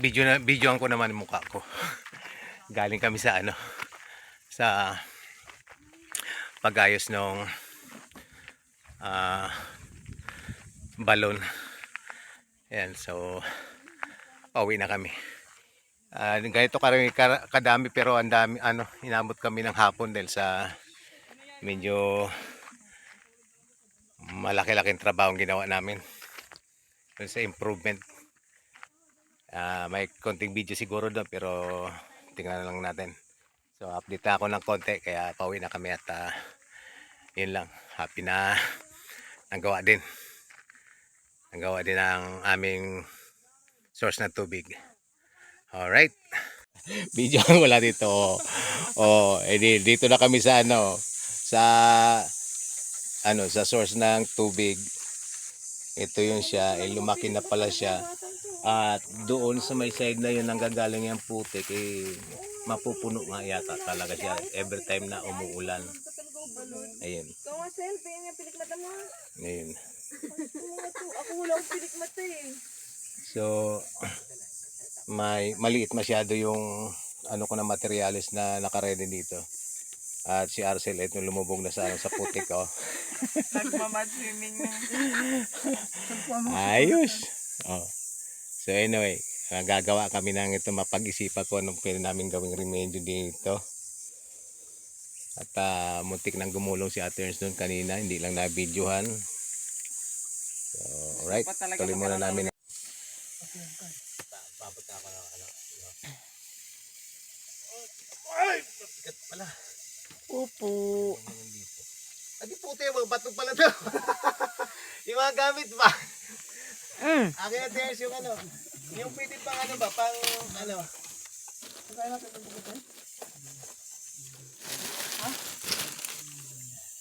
video na videoan ko naman mukha ko. Galing kami sa ano sa pagayos ng ah balon. Ayan, so pauwi na kami. Ah, ganito karami kar- kadami pero ang dami ano, inabot kami ng hapon dahil sa medyo malaki-laking trabaho ang ginawa namin. Dun sa improvement. Ah, may konting video siguro doon pero tingnan lang natin. So update na ako ng konti kaya pauwi na kami at ah, yun lang. Happy na nagawa din. Nagawa din ang aming source ng tubig. Alright. Video wala dito. Oh, oh edi, dito na kami sa ano sa ano sa source ng tubig. Ito yun siya, eh, lumaki na pala siya. At doon sa may side na yun nanggagaling yung putik, eh, mapupuno nga yata talaga siya every time na umuulan. Ayun, Ikaw nga selfie, yung pilikmata mo. ayun. Ako wala akong pilikmata eh. So, may maliit masyado yung ano ko na materialis na nakaredy dito. At si Arcel ito lumubog na sa ano, sa putik oh. Nagmamad swimming na. Ayos. Oh. So anyway, ah, gagawa kami ng ito mapag-isipan ko anong pwede namin gawing remedyo dito. At ah, muntik nang gumulong si Ate Ernst noon kanina, hindi lang na-videohan. So, alright, tuloy muna namin. Papunta ako ng ano. Ay! Bigat pala. Upo. dito. Adi puti, mga bato pala to. yung mga gamit ba? Mm. Akin na Terence yung ano. Yung pwede pang ano ba? Pang ano.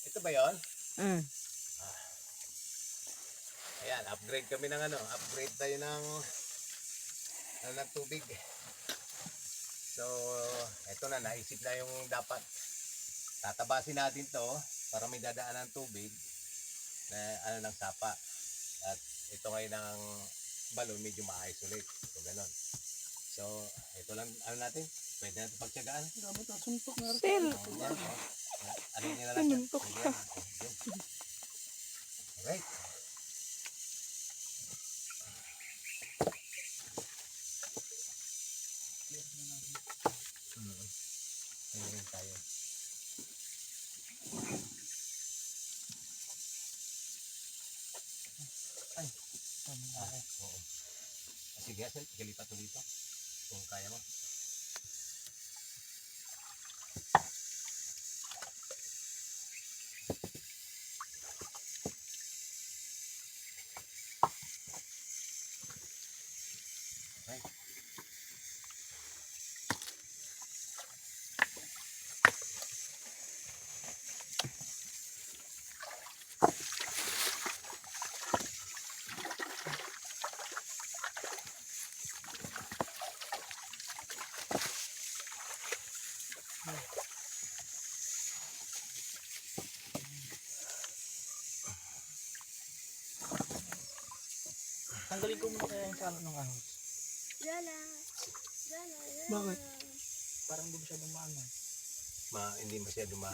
Ito ba yon? Mm. Ayan, upgrade kami ng ano. Upgrade tayo ng ano, ng tubig. So, ito na, naisip na yung dapat. Tatabasin natin to para may dadaan ng tubig na ano ng sapa. At ito ngayon ng balon medyo ma-isolate. So, ganun. So, ito lang, ano natin, pwede natin pagtsagaan. Still. Ayan, oh. Ano nila lang Sige, oh, yun. Alright. Mm. Ayun rin tayo. Ay. Ah, oo. Ah, Sige, Asel, galipat mo dito. Kung kaya Tanggalin ko muna kaya yung salot ng ahos. Yala. Yala. Bakit? Parang hindi masyadong maano. Ma, hindi masyado ma.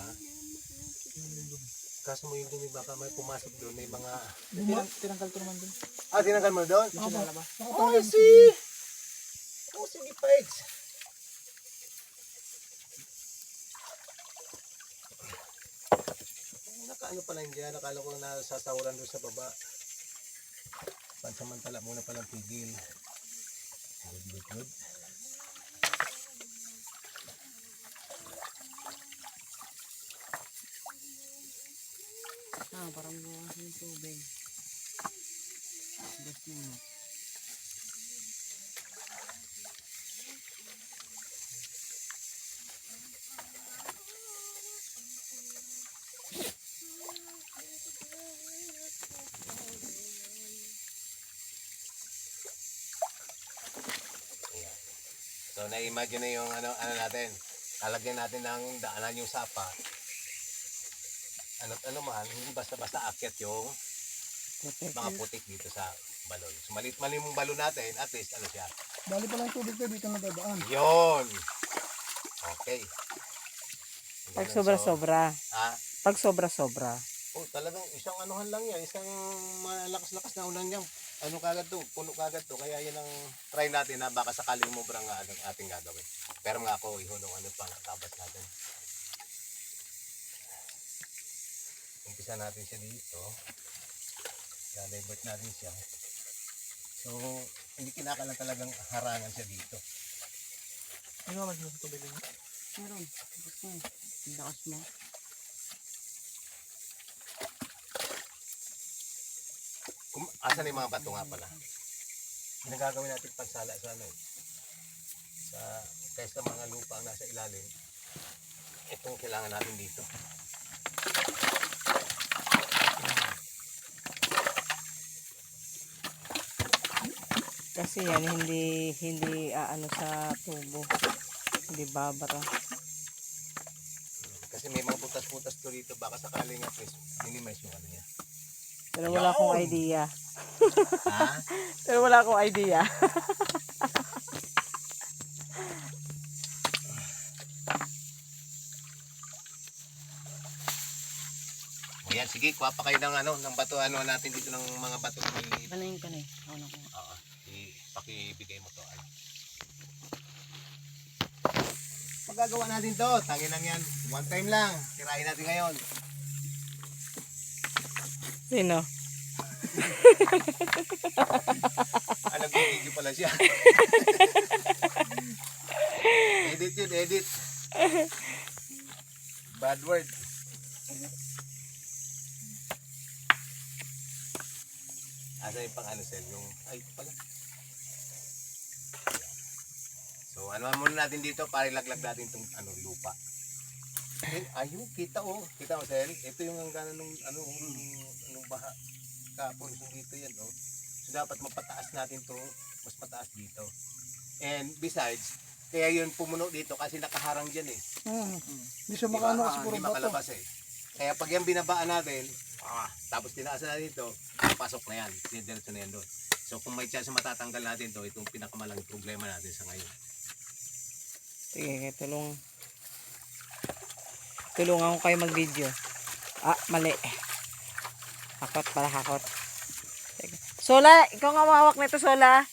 Kaso mo yung dumi baka may pumasok doon, may mga... Tinang, tinanggal ko naman dun. Ah, tinanggal mo doon? Yung sa lalabas. Oh, I see! Oh, sige. Nakaano pala hindi, nakala ko na sasawaran doon sa baba. Pansamantala muna palang pigil. Good, good, good. Ah, parang bukas yung tubig. Bus na So, na-imagine na yung ano, ano natin. Lalagyan natin ng daanan yung sapa. Ano, ano man, hindi basta-basta akyat yung Putik. mga putik dito sa balon. So maliit-maliit mong balon natin, at least ano siya. Bali pa lang tubig ko dito nadadaan. Yon. Okay. Pag Ganun, sobra-sobra. So, ah, Pag sobra-sobra. oh, talagang isang anuhan lang yan. Isang malakas-lakas na ulan yan. Ano kagad to? Puno kagad to. Kaya yan ang try natin na baka sakaling mubra nga ang ating gagawin. Pero nga ako, ihulong ano pa tabas natin. Umpisa natin siya dito. Lalibert natin siya. So, hindi kinakalang talagang harangan siya dito. Ano naman yung tubig? Meron. Na. Ang lakas mo. Kung, asan yung mga bato nga pala? Yung nagagawin natin pansala sa ano eh. Sa, kaysa mga lupa ang nasa ilalim, itong kailangan natin dito. Kasi yan hindi hindi aano sa tubo. Hindi babara. Kasi may mga butas-butas to dito, baka sakaling at least minimize yung ano niya. Pero wala akong idea. Ha? Pero wala akong idea. O yan, sige, kuha pa kayo ng ano, ng bato, ano natin dito ng mga bato. Kanayin ka na eh. Ako na ko. Oo, pakibigay mo to. Ano. Magagawa natin to, tangin lang yan. One time lang, tirahin natin ngayon. Sino? Ah, nag-video pala siya. edit yun, edit. Bad word. Asa yung pang ano sel, yung, ay pala. So ano muna natin dito para ilaglag natin itong ano, lupa. Eh, ayun, kita oh. Kita mo sel, ito yung hangganan ng ano, ng baha. Kapon, dito yan oh. So dapat mapataas natin to, mas pataas dito. And besides, kaya yun pumuno dito kasi nakaharang dyan eh. Hmm. Hindi siya makaano Ah, kasi puro Hindi bato. makalabas eh. Kaya pag yan binabaan natin, ah, tapos tinaasan natin ito, pasok na yan. Diretso na yan doon. So kung may chance matatanggal natin to, itong pinakamalaking problema natin sa ngayon. Sige, tulong. Tulungan ko kayo mag-video. Ah, mali. Hakot pala, hakot. Sola, ikaw nga mawak nito, Sola.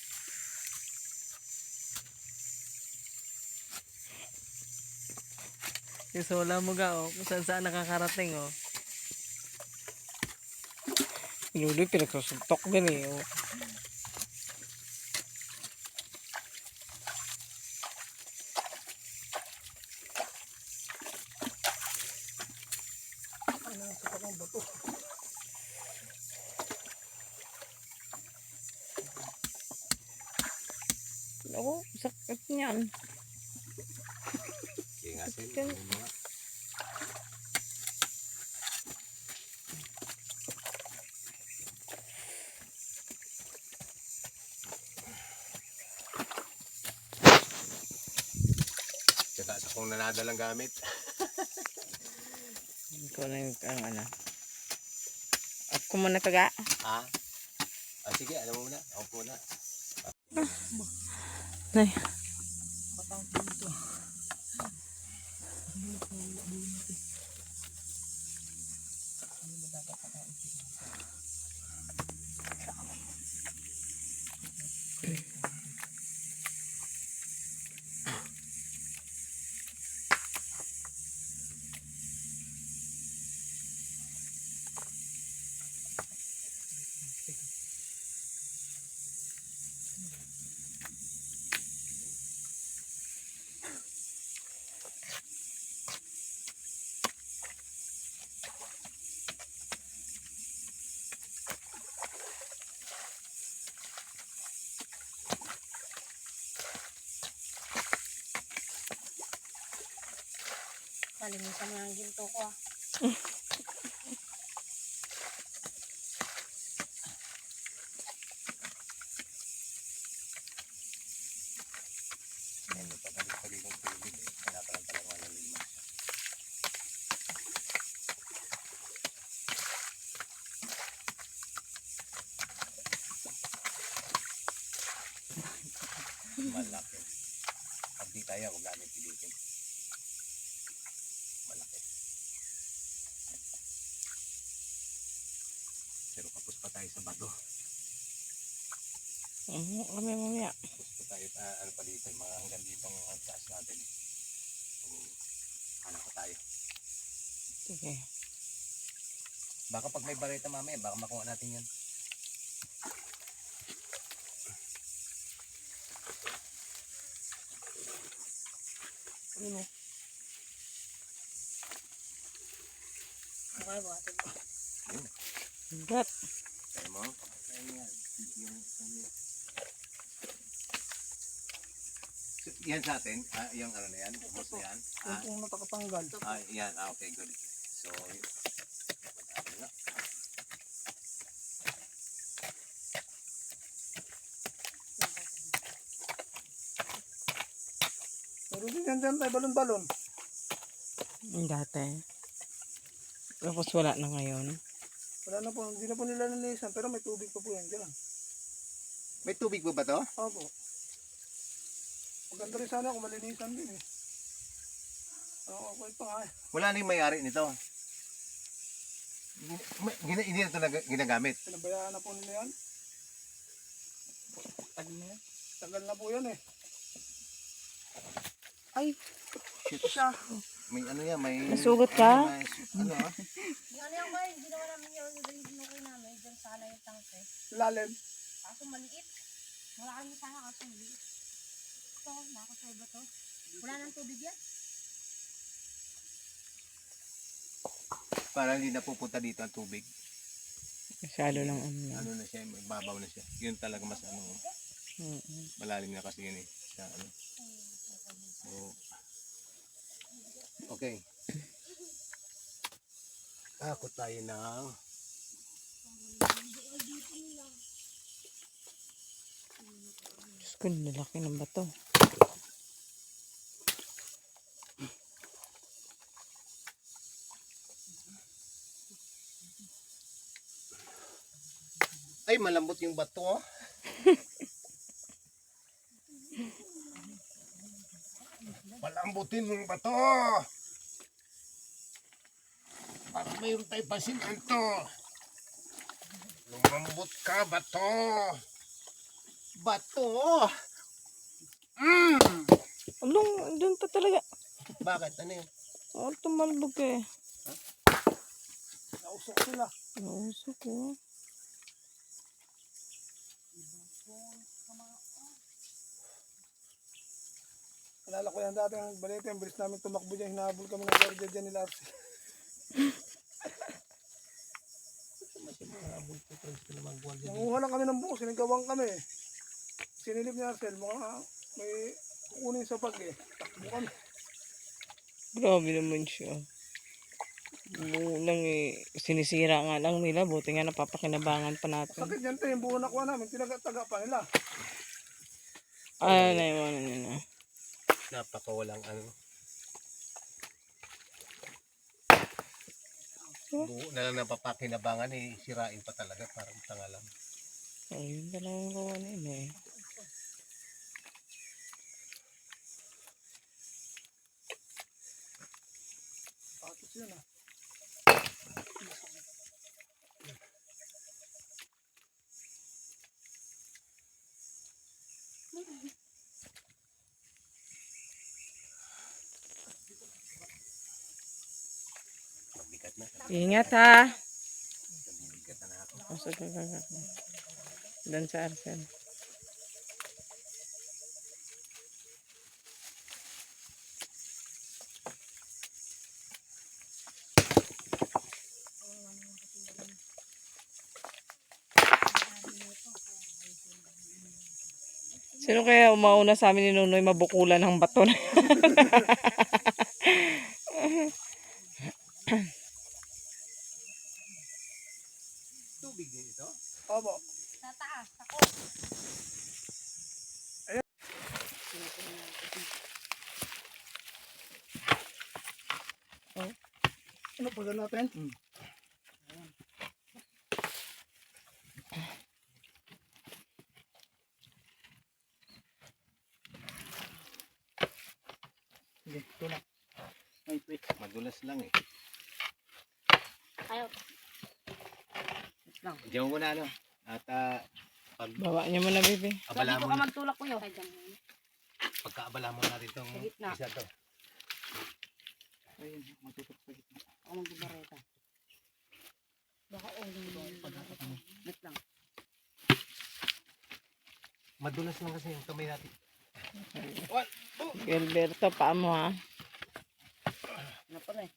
Yung Sola mo ga, oh. Kung saan saan nakakarating, oh. Luli, pinagsusuntok din, eh, oh. Ako, sakit niyan. Sige nga, Sil. Yan. Ano mo nga? Kung nanadalang gamit. Ikaw na yung ang ano. Ako muna taga. Ha? Ah, sige, alam mo muna. Ako muna. Nay. Kalimitan mo yung ginto ko ah. Eh. Malaki. Pag di tayo, kung namin pilitin. Malaki. Pero kapos pa tayo sa bato. Mhm, kami mamaya. Tayo, ah, ano pa dito, mga hanggang dito ang taas natin. Um, ano pa tayo. Sige. Baka pag may bareta mamaya, baka makuha natin yan. Ano? Okay ba? Ito ba? Gat. Tayo mo? Tayo yan. Yung, yung, So, yan sa atin, ah, yung ano na yan, ubos na yan. Yung Ah, pong natakatanggal. ah, yan, ah, okay, good. So, y- ano na. Pero din yan dyan tayo, balon-balon. Yung dati. Tapos wala na ngayon. Wala na po, hindi na po nila nilisan, pero may tubig pa po yan dyan. May tubig ba ba to? Opo. Maganda rin sana kung malinisan din eh. Oo, okay pa nga eh. Wala na yung may-ari nito. Gina- may- Gina, hindi na ito nag- ginagamit. Pinabayaan na po nila yan. Tagal na yan. Tagal na po yan eh. Ay, Shit, Siya. may ano yan, may... Nasugot ka? may- ano ah? Yung ano yung kayo, ginawa namin yung dinukay namin, dyan sana yung tangke. Lalim. Kaso maliit. Wala kami sana kaso maliit. Ito, nakasay ba to? Wala nang tubig yan? Para hindi napupunta dito ang tubig. masyado lang ano. Ano na siya, babaw na siya. Yun talaga mas ano, Mm-mm. malalim na kasi yun eh. Sa ano. So, okay. Ako tayo ng Diyos ko, lalaki ng bato. Ay, malambot yung bato. oh. Palambutin mo yung bato. Para mayroon tayo pasinanto. Lumambot ka, bato. Bato. Mm. Along, doon pa talaga. Bakit? Ano yun? Oh, tumalbog eh. Nausok sila. Nausok ko. Alala ko yan dati ang balete, ang bilis namin tumakbo dyan, hinahabol kami ng guardia dyan nila. Nanguha lang kami ng buko, sinigawang kami. Sinilip ni Arcel, mga may kukunin sa pag eh. Takbo kami. Grabe naman siya. Buo lang eh. Sinisira nga lang nila. Buti nga napapakinabangan pa natin. Sakit yan tayo, yung buo nakuha namin, tinagataga pa nila. Ah, naiwanan niya na. Napakawalang ano. Buo na lang napapakinabangan eh, sirain pa talaga, parang tanga lang. Ayun talaga yung gawa nila eh. Ingat ha. Mo. Doon sa Arsen. Sino kaya umauna sa amin ni Nunoy mabukulan ng bato na? Opo. Sa taas, ako. Ayun. Oh. Ano pa gano'n natin? Hmm. Sige, tulak. Ay, wait. Madulas lang eh. Diyan mo na ano. At ah, pag Baba niyo muna, baby. abala mo ka na, magtulak ko yun. Pagkaabala mo natin itong Sa gitna. isa to. Ayun, matutok sa gitna. Ako magbubareta. Baka uling. Wait lang. Madulas lang kasi yung kamay natin. Gilberto, paa mo ha. Ano pala eh.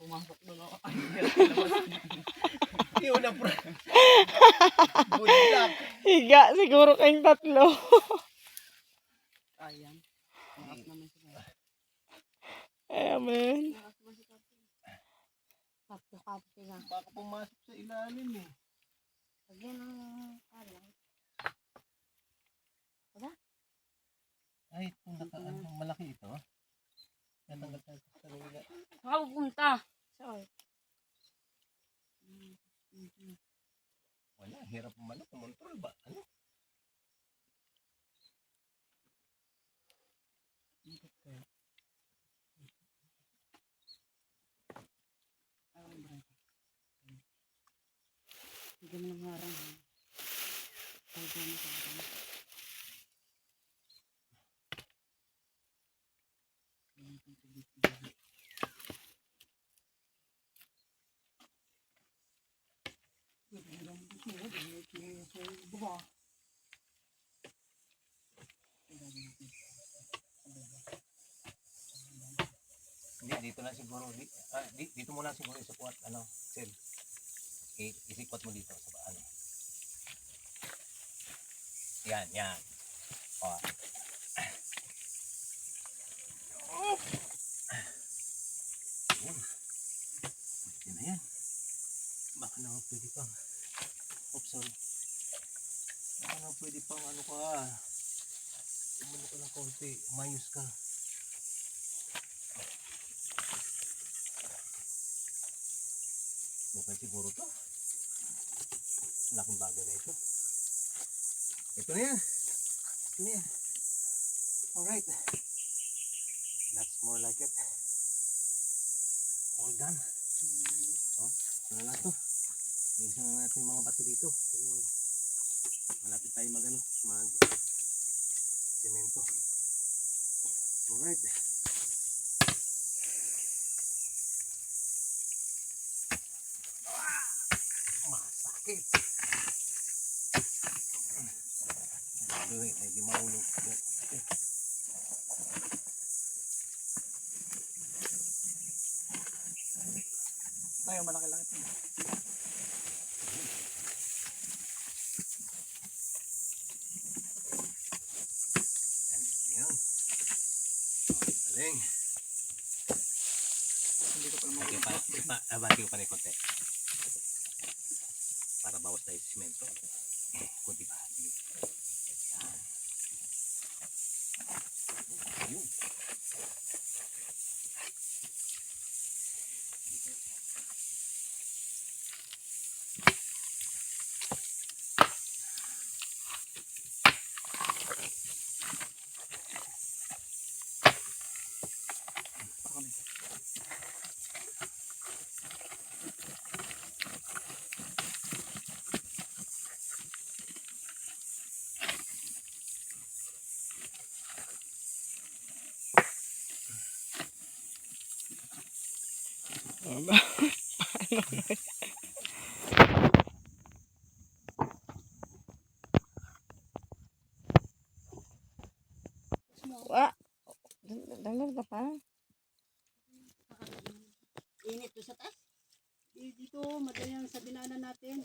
Pumasok doon ako. Yun na bro. Good luck. Higa, siguro kayong tatlo. Ayan. Amen. Kapi. Kapi, kapi sila. Baka pumasok sa ilalim eh. Lagyan ng kalang. Ay, ito naka, ano, malaki ito. Natanggal sa kanila. Saka pupunta. Wala, hirap umano. Kumontrol ba? Ano? Hindi mo nang harang. Ay, dyan mo sa harang. Hindi, dito lang siguro. Di, ah, di, dito mo lang siguro isukuat. Ano, Sel. I, isikwat mo dito sa ano. Yan, yan. O. Yun. Yan na yan. Baka naman pwede pang. Oops, sorry. Baka naman pwede pang ano ka. Umano ka ng konti. Mayos ka. Okay siguro to. Laking bagay na ito. Ito na yan. Ito na yan. Alright. That's more like it. All done. So, ito na lang to. Ayusin na natin yung mga bato dito. Malapit tayo mag Tayo, malaki lang ito. Yan. Galing. Hindi ko pa naman. Bati pa, pa, ah, ko pa rin konti. Para bawas tayo sa simento. Kunti pa. Sige. Yan. Yun. Wa. Dangdang ka pa. Init to sa taas. Eh, Dito, madalang sa dinaanan natin.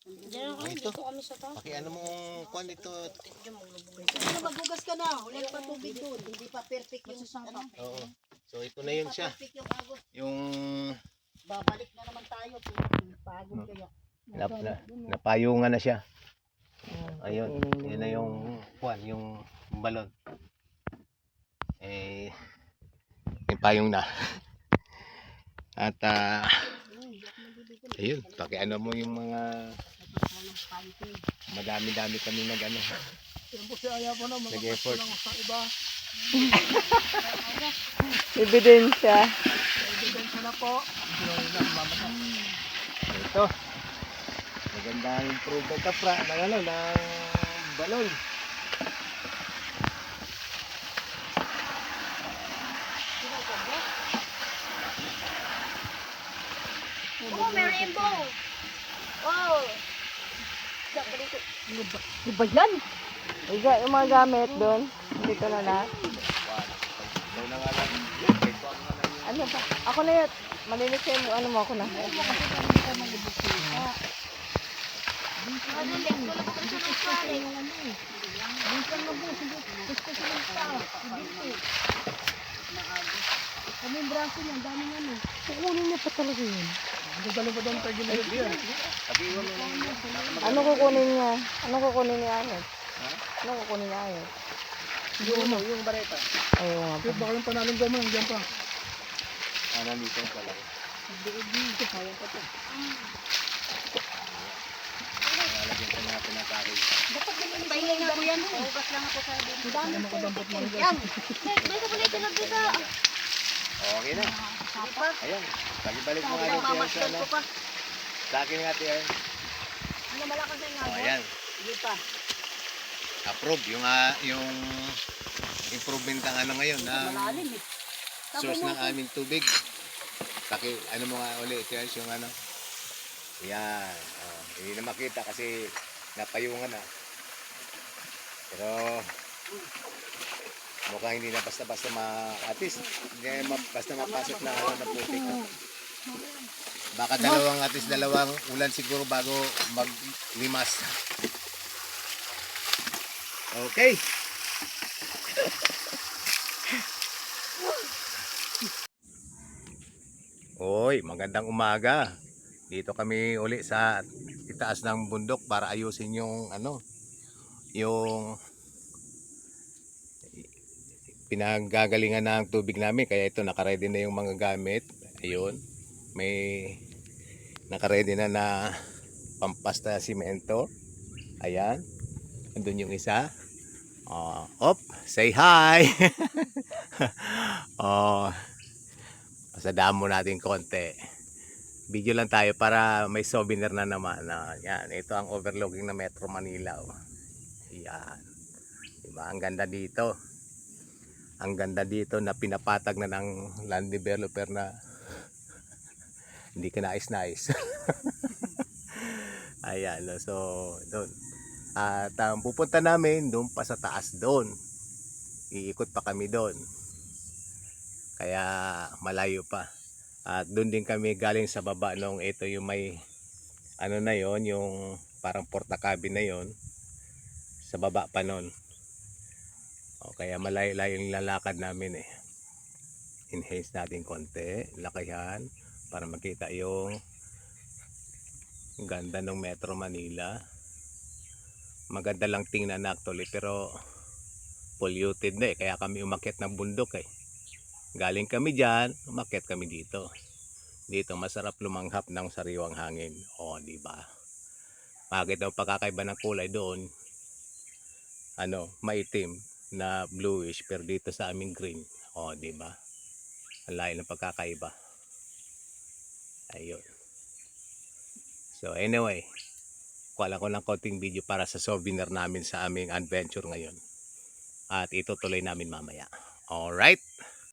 Diyan Ito. dito kami sa taas. Paki ano mo kwan ito. Ano, magbugas ka na. Wala pa tubig doon. Hindi pa perfect yung. Oo. So ito na yun siya. yung. Yung Babalik na naman tayo. Pagod kayo. nap, na, napayungan na siya. Ayun. Yun na yung kwan, yung balon. Eh, may payong na. At, ah, ayun, pakiano mo yung mga madami-dami kami nag ano. Nag-effort. Ebidensya. Ebidensya na po. Ito. Magandang improvement ka pra ng ano, ng balon. Oh, may rainbow! Oh! Di ba yan? Iga, yung mga gamit doon. Dito na na. Ito na nga lang. Ito ang nga lang. Ano ba? Ako na yan. Malinis yung ano mo ako na. Kami braso niya, dami nga no. Kukunin niya pa talaga yun. Dadali pa doon tayo yan. Mo lang. Ano kukunin niya? Ano kukunin niya ayot? Ano kukunin niya ayot? Yung ano, yung bareta. Ayun nga po. Kahit baka yung panaling gamang, dyan pa. Ano nito pala. Lalagyan pa natin ang kahoy. Pahinga nga ko yan. Lang ako sa dito. Dami ko. Yan. Dito. Okay na. Ayan. Pagibalik mo nga Ang yung tiyan sa mamasdan ko pa. Sa akin nga tiyan. Ano malakas na nga? O, ayan. Hindi pa. Approve yung ah, yung improvement ng ano ngayon eh. source ng aming tubig. Paki, ano mo nga ulit, yan yung ano. Yan. Oh, hindi na makita kasi napayungan na. Pero mukhang hindi na basta-basta ma at least hindi na basta mapasok na ano na putik. Baka dalawang at least dalawang ulan siguro bago maglimas. Okay. Oy, magandang umaga. Dito kami uli sa itaas ng bundok para ayusin yung ano, yung pinaggagalingan ng tubig namin. Kaya ito, nakaredy na yung mga gamit. Ayun, may nakaredy na na pampasta simento. Ayan, andun yung isa. Oh, op, say hi. oh, pasadamo natin konti. Video lang tayo para may souvenir na naman. Na, yan, ito ang overlooking na Metro Manila. Oh. Yan. Diba? Ang ganda dito. Ang ganda dito na pinapatag na ng land developer na hindi ka nais-nais. Ayan, no? so doon. At ang pupunta namin doon pa sa taas doon. Iikot pa kami doon. Kaya malayo pa. At doon din kami galing sa baba nung ito yung may ano na yon yung parang porta cabin na yon sa baba pa nun. O kaya malayo-layo yung lalakad namin eh. Enhance natin konti, lakayan para makita yung ganda ng Metro Manila maganda lang tingnan actually pero polluted na eh kaya kami umakyat ng bundok eh galing kami dyan umakyat kami dito. Dito masarap lumanghap ng sariwang hangin. O di ba? Bakit ang pagkakaiba ng kulay doon. Ano maitim na bluish pero dito sa aming green. O di ba? Ang layo ng pagkakaiba. Ayun. So anyway kuha ko ng konting video para sa souvenir namin sa aming adventure ngayon. At itutuloy namin mamaya. Alright?